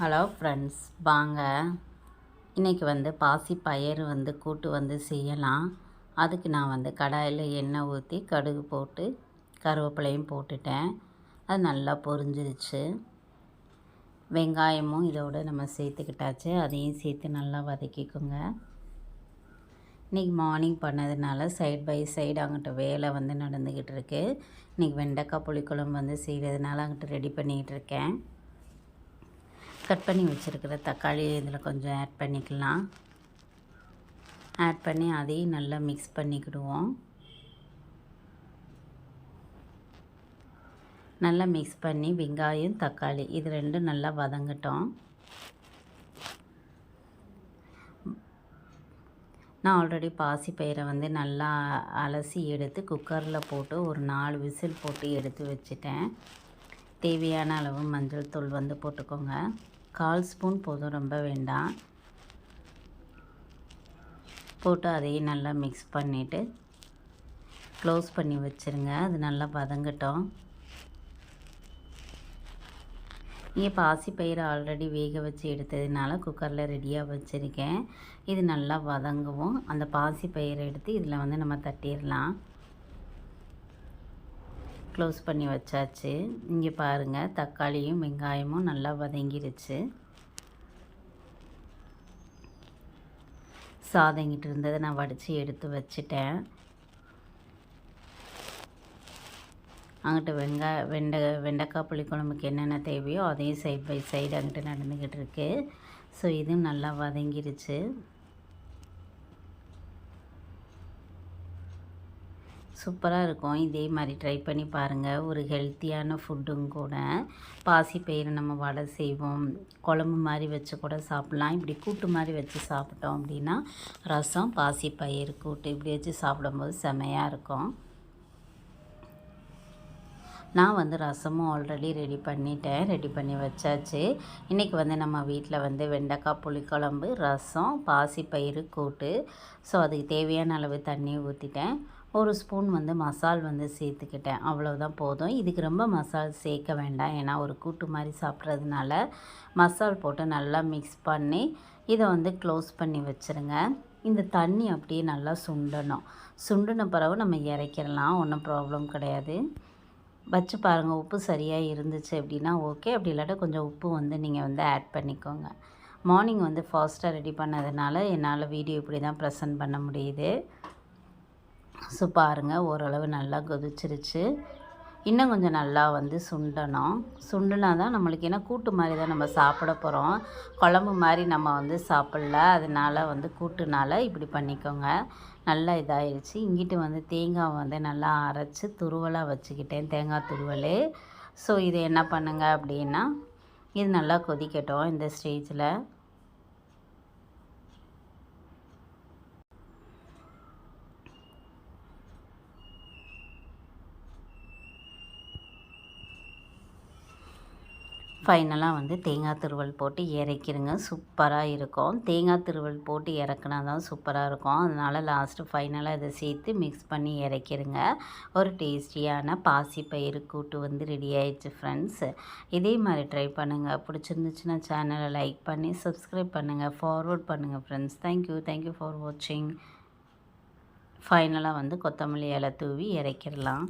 Hello friends வாங்க. இன்றைக்கி வந்து பாசி பயிர் வந்து கூட்டு வந்து செய்யலாம். அதுக்கு நான் வந்து கடாயில் எண்ணெய் ஊற்றி கடுகு போட்டு கருவேப்பிலையும் போட்டுட்டேன். அது நல்லா பொரிஞ்சிருச்சு. வெங்காயமும் இதோடு நம்ம சேர்த்துக்கிட்டாச்சு. அதையும் சேர்த்து நல்லா வதக்கிக்கோங்க. இன்றைக்கி மார்னிங் பண்ணதுனால சைட் பை சைடு அங்கிட்ட வேலை வந்து நடந்துக்கிட்டு இருக்குது இன்றைக்கி வெண்டைக்காய் புளிக்குழம்பு வந்து செய்கிறதுனால அங்கிட்ட ரெடி பண்ணிக்கிட்டு இருக்கேன். கட் பண்ணி வச்சுருக்கிற தக்காளி இதில் கொஞ்சம் ஆட் பண்ணிக்கலாம். ஆட் பண்ணி அதையும் நல்லா மிக்ஸ் பண்ணிக்கிடுவோம். நல்லா மிக்ஸ் பண்ணி வெங்காயம் தக்காளி இது ரெண்டும் நல்லா வதங்கட்டும். நான் ஆல்ரெடி பாசி பயிரை வந்து நல்லா அலசி எடுத்து குக்கரில் போட்டு ஒரு நாலு விசில் போட்டு எடுத்து வச்சுட்டேன். தேவையான அளவு மஞ்சள் தூள் வந்து போட்டுக்கோங்க. கால் ஸ்பூன் போதும் ரொம்ப வேண்டாம். போட்டு அதையும் நல்லா மிக்ஸ் பண்ணிவிட்டு க்ளோஸ் பண்ணி வச்சுருங்க. அது நல்லா வதங்கட்டும். இங்கே பாசி ஆல்ரெடி வேக வச்சு எடுத்ததுனால குக்கரில் ரெடியாக வச்சுருக்கேன். இது நல்லா வதங்கவும் அந்த பாசி பயிரை எடுத்து இதில் வந்து நம்ம தட்டிடலாம். க்ளோஸ் பண்ணி வச்சாச்சு. இங்கே பாருங்கள் தக்காளியும் வெங்காயமும் நல்லா வதங்கிருச்சு. சாதங்கிட்டு இருந்ததை நான் வடித்து எடுத்து வச்சுட்டேன். அங்கிட்ட வெங்காய வெண்டை வெண்டைக்காய் புளிக்குழம்புக்கு என்னென்ன தேவையோ அதையும் சைட் பை சைடு அங்கிட்ட நடந்துக்கிட்டு இருக்கு. ஸோ இதுவும் நல்லா வதங்கிருச்சு. சூப்பராக இருக்கும். இதே மாதிரி ட்ரை பண்ணி பாருங்கள் ஒரு ஹெல்த்தியான ஃபுட்டும் கூட. பாசி பயிரை நம்ம வடை செய்வோம். குழம்பு மாதிரி வச்சு கூட சாப்பிட்லாம். இப்படி கூட்டு மாதிரி வச்சு சாப்பிட்டோம் அப்படின்னா ரசம் பாசி பயிர் கூட்டு இப்படி வச்சு சாப்பிடும்போது செமையாக இருக்கும். நான் வந்து ரசமும் ஆல்ரெடி ரெடி பண்ணிட்டேன். ரெடி பண்ணி வச்சாச்சு. இன்றைக்கி வந்து நம்ம வீட்டில் வந்து வெண்டைக்காய் புளிக்குழம்பு ரசம் பாசி கூட்டு. ஸோ அதுக்கு தேவையான அளவு தண்ணி ஊற்றிட்டேன் ஒரு ஸ்பூன் வந்து மசால் வந்து சேர்த்துக்கிட்டேன். அவ்வளோதான் போதும். இதுக்கு ரொம்ப மசால் சேர்க்க வேண்டாம். ஏன்னா ஒரு கூட்டு மாதிரி சாப்பிட்றதுனால மசால் போட்டு நல்லா மிக்ஸ் பண்ணி இதை வந்து க்ளோஸ் பண்ணி வச்சுருங்க. இந்த தண்ணி அப்படியே நல்லா சுண்டணும். சுண்டின பிறகு நம்ம இறக்கிடலாம். ஒன்றும் ப்ராப்ளம் கிடையாது. வச்சு பாருங்கள் உப்பு சரியாக இருந்துச்சு அப்படின்னா ஓகே அப்படி இல்லாட்ட கொஞ்சம் உப்பு வந்து நீங்கள் வந்து ஆட் பண்ணிக்கோங்க. மார்னிங் வந்து ஃபாஸ்ட்டாக ரெடி பண்ணதுனால என்னால் வீடியோ இப்படி தான் ப்ரெசன்ட் பண்ண முடியுது. ஸோ பாருங்கள் ஓரளவு நல்லா கொதிச்சிருச்சு. இன்னும் கொஞ்சம் நல்லா வந்து சுண்டணும். சுண்டுனா தான் நம்மளுக்கு ஏன்னா கூட்டு மாதிரி தான் நம்ம சாப்பிட போகிறோம் குழம்பு மாதிரி நம்ம வந்து சாப்பிடல. அதனால் வந்து கூட்டுனால இப்படி பண்ணிக்கோங்க. நல்லா இதாகிடுச்சு இங்கிட்டு வந்து தேங்காய் வந்து நல்லா அரைச்சி துருவலாக வச்சுக்கிட்டேன். தேங்காய் துருவல். ஸோ இது என்ன பண்ணுங்கள் அப்படின்னா இது நல்லா கொதிக்கட்டும் இந்த ஸ்டேஜில். ஃபைனலாக வந்து தேங்காய் திருவல் போட்டு இறக்கிடுங்க சூப்பராக இருக்கும். தேங்காய் திருவல் போட்டு இறக்குனா தான் சூப்பராக இருக்கும். அதனால் லாஸ்ட்டு ஃபைனலாக இதை சேர்த்து மிக்ஸ் பண்ணி இறக்கிடுங்க ஒரு டேஸ்டியான பாசிப்பயிறு கூட்டு வந்து ரெடி ஆயிடுச்சு ஃப்ரெண்ட்ஸ் இதே மாதிரி ட்ரை பண்ணுங்கள் பிடிச்சிருந்துச்சுன்னா சேனலை லைக் பண்ணி சப்ஸ்கிரைப் பண்ணுங்கள் ஃபார்வர்ட் பண்ணுங்கள் ஃப்ரெண்ட்ஸ் தேங்க்யூ தேங்க்யூ ஃபார் வாட்சிங் ஃபைனலாக வந்து கொத்தமல்லி இலை தூவி இறக்கிடலாம்.